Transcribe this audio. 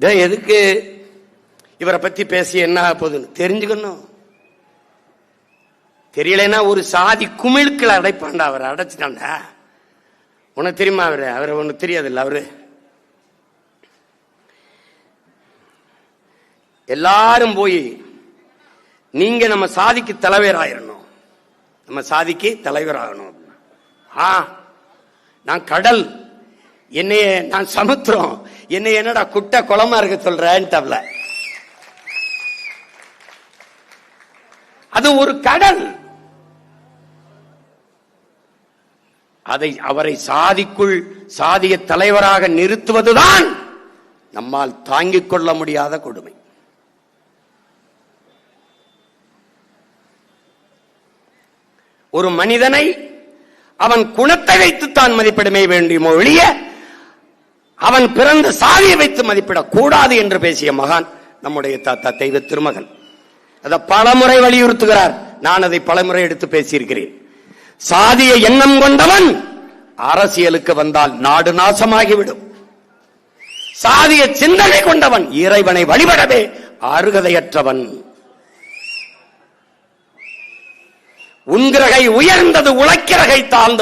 இதான் எதுக்கு? இவரை பத்தி பேசி என்ன ஆகப் போகுதுன்னு தெரிஞ்சுக்கணும். தெரியலைன்னா ஒரு சாதி குமிழ்களை அடைப்பாண்டா அவரை அடைச்சிட்டாண்டா உனக்கு தெரியுமா அவரு? அவரை ஒண்ணு தெரியாதுல்ல அவரு? எல்லாரும் போய் நீங்க நம்ம சாதிக்கு தலைவராயிரணும். நம்ம சாதிக்கு தலைவராகணும். ஆ நான் கடல் என்னைய நான் சமுத்திரம். என்னை என்னடா குட்டை குளமா இருக்க சொல்றேன்ட்டவள அது ஒரு கடல். அதை அவரை சாதிக்குள் சாதிய தலைவராக நிறுத்துவதுதான் நம்மால் தாங்கிக் கொள்ள முடியாத கொடுமை. ஒரு மனிதனை அவன் குணத்தை வைத்துத்தான் மதிப்பிடமே வேண்டிய ஒழிய அவன் பிறந்த சாதியை வைத்து மதிப்பிடக் கூடாது என்று பேசிய மகான் நம்முடைய தாத்தா தெய்வ திருமகன். அதை பலமுறை வலியுறுத்துகிறார். நான் அதை பலமுறை எடுத்து பேசியிருக்கிறேன். சாதிய எண்ணம் கொண்டவன் அரசியலுக்கு வந்தால் நாடு நாசமாகிவிடும். சாதிய சிந்தனை கொண்டவன் இறைவனை வழிபடவே அருகதையற்றவன். உன்கிரகை உயர்ந்தது உழைக்கிறகை தாழ்ந்தது.